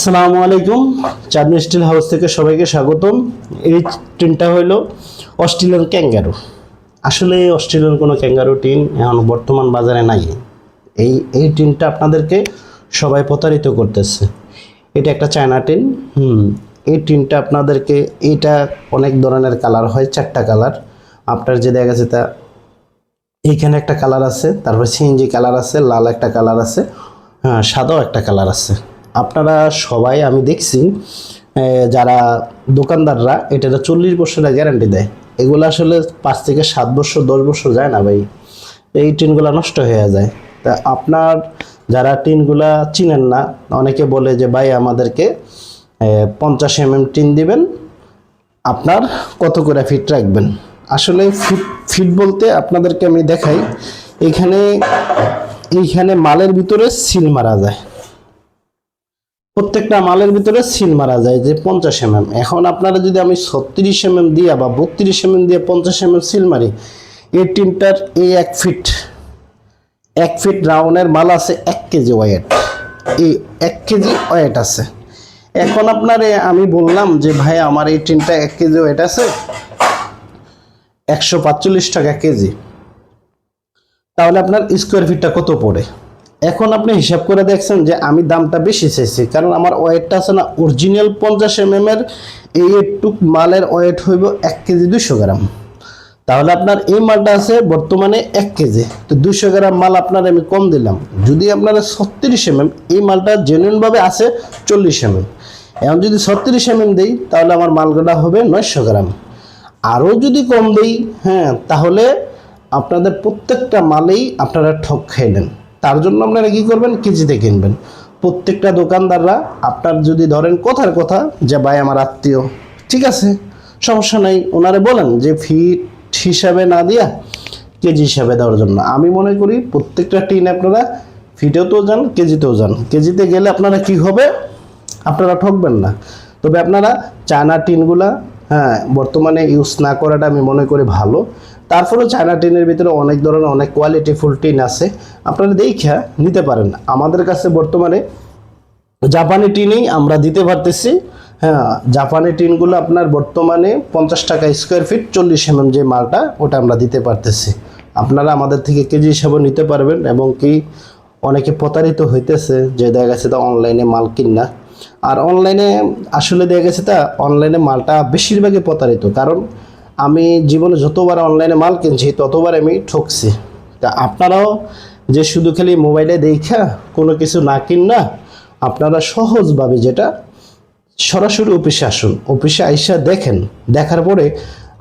আসসালামু আলাইকুম। চাঁদনি still house থেকে সবাইকে স্বাগতম। এই টিনটা হইল অস্ট্রেলিয়ান ক্যাঙ্গারু। আসলে অস্ট্রেলিয়ান কোনো ক্যাঙ্গারু টিন এখন বর্তমান বাজারে নাই। এই এই টিনটা আপনাদেরকে সবাই প্রতারিত করতেছে। এটা একটা চায়না টিন হুম, এই টিনটা আপনাদেরকে এইটা অনেক ধরনের কালার হয়, চারটা কালার। আপনার যে দেখা গেছে তা, এইখানে একটা কালার আছে, তারপর সিএনজি কালার আছে, লাল একটা কালার আছে হ্যাঁ সাদাও একটা কালার আছে। আপনারা সবাই, আমি দেখছি যারা দোকানদাররা এটা চল্লিশ বছরের গ্যারান্টি দেয়। এগুলো আসলে পাঁচ থেকে সাত বছর, দশ বছর যায় না ভাই। এই টিনগুলো নষ্ট হয়ে যায়। তা আপনার যারা টিনগুলা চিনেন না, অনেকে বলে যে, ভাই, আমাদেরকে পঞ্চাশ এম এম টিন দিবেন, আপনার কত করে ফিট রাখবেন? আসলে ফিট ফিট বলতে আপনাদেরকে আমি দেখাই, এখানে, এইখানে মালের ভিতরে সিল মারা যায়। প্রত্যেকটা মালের ভিতরে সিল মারা যায় যে পঞ্চাশ এম এখন আপনারা যদি আমি ছত্রিশ এম এম দিয়া বা বত্রিশ এম এম দিয়ে পঞ্চাশ এম এম সিল মারি, এই টিনটার এই এক ফিট এক ফিট রাউন্ডের মাল আছে এক কেজি ওয়েট। এই এক কেজি ওয়েট আছে। এখন আপনারে আমি বললাম যে, ভাই, আমার এই টিনটা এক কেজি ওয়েট আছে, একশো টাকা কেজি। তাহলে আপনার স্কোয়ার ফিটটা কত পড়ে? এখন আপনি হিসাব করে দেখছেন যে আমি দামটা বেশি চাইছি। কারণ আমার ওয়েটটা আছে না অরিজিনাল পঞ্চাশ এম এর এই একটু মালের ওয়েট হইব এক কেজি দুশো গ্রাম। তাহলে আপনার এই মালটা আছে বর্তমানে এক কেজি। তো দুশো গ্রাম মাল আপনার আমি কম দিলাম। যদি আপনারা ছত্রিশ এম এই মালটা জেনুইনভাবে আছে চল্লিশ এম এখন যদি ছত্রিশ এম দিই, তাহলে আমার মালগুলা হবে নয়শো গ্রাম। আরও যদি কম দিই হ্যাঁ তাহলে আপনাদের প্রত্যেকটা মালেই আপনারা ঠক খাইলেন। তার জন্য আপনারা কী করবেন? কেজিতে কিনবেন। প্রত্যেকটা দোকানদাররা আপনার যদি ধরেন কথার কথা যে, ভাই, আমার আত্মীয়। ঠিক আছে? সমস্যা নাই। ওনারে বলেন যে, ফিট হিসাবে না দিয়া কেজি হিসাবে দেওয়ার জন্য। আমি মনে করি প্রত্যেকটা টিন আপনারা ফিটেও যান, কেজিতেও যান। কেজিতে গেলে আপনারা কি হবে? আপনারা ঠকবেন না। তবে আপনারা চায়না টিনগুলা হ্যাঁ বর্তমানে ইউজ না করাটা আমি মনে করি ভালো। তারপরেও চায়না টিনের ভিতরে অনেক ধরনের অনেক কোয়ালিটি ফুল টিন আছে। আপনারা দেখা নিতে পারেন। আমাদের কাছে বর্তমানে জাপানি টিনেই আমরা দিতে পারতেছি। হ্যাঁ জাপানি টিনগুলো আপনার বর্তমানে পঞ্চাশ টাকা স্কোয়ার ফিট চল্লিশ এমএম যে মালটা, ওটা আমরা দিতে পারতেছি। আপনারা আমাদের থেকে কেজি হিসাবে নিতে পারবেন এবং কি অনেকে প্রতারিত হইতেছে যে দেখা গেছে তা অনলাইনে মাল কিনা আর অনলাইনে আসলে দেখা গেছে তা অনলাইনে মালটা বেশিরভাগই প্রতারিত। কারণ আমি জীবনে যতবার অনলাইনে মাল কিনছি, ততবার আমি ঠকছি। তা আপনারাও যে শুধু খালি মোবাইলে দেখা কোনো কিছু না কিন না, আপনারা সহজভাবে যেটা সরাসরি অফিসে আসুন। অফিসে আইসা দেখেন। দেখার পরে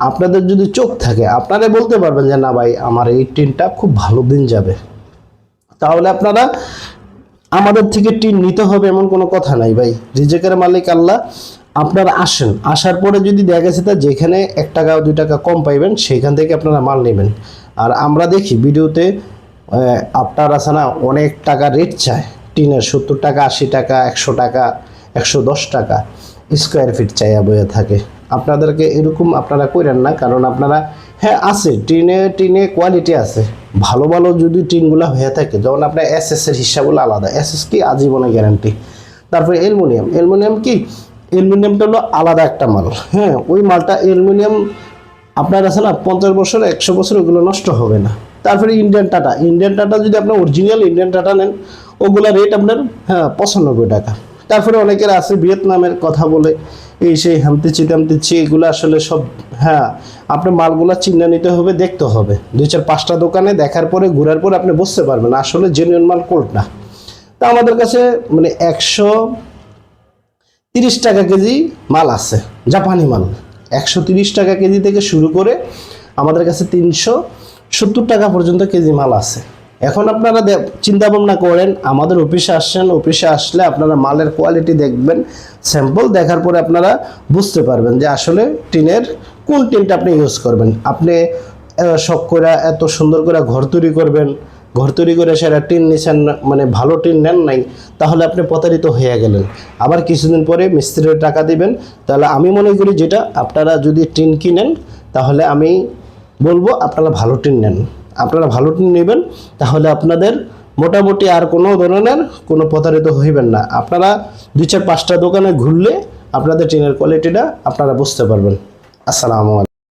আপনাদের যদি চোখ থাকে, আপনারা বলতে পারবেন যে, না ভাই, আমার এই টিনটা খুব ভালো দিন যাবে। তাহলে আপনারা আমাদের থেকে টিন নিতে হবে এমন কোনো কথা নাই ভাই। রিজেকের মালিক আল্লাহ। আপনারা আসেন, আসার পরে যদি দেখা গেছে তা যেখানে এক টাকা দুই টাকা কম পাইবেন, সেখান থেকে আপনারা মাল নেবেন। আর আমরা দেখি ভিডিওতে আপনার আছে না, অনেক টাকা রেট চায়। টিনের সত্তর টাকা, আশি টাকা, একশো টাকা, একশো দশ টাকা স্কোয়ার ফিট চাইয়া বইয়া থাকে। আপনাদেরকে এরকম আপনারা করেন না, কারণ আপনারা হ্যাঁ আছে, টিনে টিনে কোয়ালিটি আছে। ভালো ভালো যদি টিনগুলো হয়ে থাকে, যেমন আপনার এস এস এর হিসাবগুলো আলাদা। এস এস কি আজীবনে গ্যারান্টি তারপরে অ্যালুমিনিয়াম। অ্যালুমিনিয়াম কি? অ্যালুমিনিয়ামটা হলো আলাদা একটা মাল। হ্যাঁ ওই মালটা অ্যালুমিনিয়াম আপনার আছে না, পঞ্চাশ বছর, একশো বছর, ওগুলো নষ্ট হবে না। তারপরে ইন্ডিয়ান টাটা। ইন্ডিয়ান টাটা যদি আপনার অরিজিনাল ইন্ডিয়ান টাটা নেন, ওগুলা রেট আপনার হ্যাঁ পঁচানব্বই টাকা। তারপরে অনেকের আছে ভিয়েতনামের কথা বলে, এই সেই হামতেছি তামতেছি এগুলো আসলে সব হ্যাঁ আপনার মালগুলো চিহ্ন নিতে হবে, দেখতে হবে। দুই চার পাঁচটা দোকানে দেখার পরে, ঘোরার পরে আপনি বুঝতে পারবেন, আসলে জেনুইন মাল কোনটা। তা আমাদের কাছে মানে একশো তিরিশ টাকা কেজি মাল আছে, জাপানি মাল। একশো তিরিশ টাকা কেজি থেকে শুরু করে আমাদের কাছে তিনশো সত্তর টাকা পর্যন্ত কেজি মাল আছে। এখন আপনারা চিন্তা ভাবনা করেন, আমাদের অফিসে আসছেন অফিসে আসলে আপনারা মালের কোয়ালিটি দেখবেন স্যাম্পল দেখার পরে আপনারা বুঝতে পারবেন যে আসলে টিনের কোন টিনটা আপনি ইউজ করবেন। আপনি শখ করে এত সুন্দর করে ঘর তৈরি করবেন ঘর তৈরি করে সেটা টিন নিছেন মানে ভালো টিন নেন নাই, তাহলে আপনি প্রতারিত হয়ে গেলেন। আবার কিছুদিন পরে মিস্ত্রির টাকা দিবেন, তাহলে আমি মনে করি যেটা আপনারা যদি টিন কিনেন, তাহলে আমি বলব আপনারা ভালো টিন নেন। আপনারা ভালো টিন নেবেন, তাহলে আপনাদের মোটামুটি আর কোনো ধরনের কোনো প্রতারিত হইবেন না। আপনারা দুই চার পাঁচটা দোকানে ঘুরলে আপনাদের টিনের কোয়ালিটিটা আপনারা বুঝতে পারবেন। আসসালামু আলাইকুম।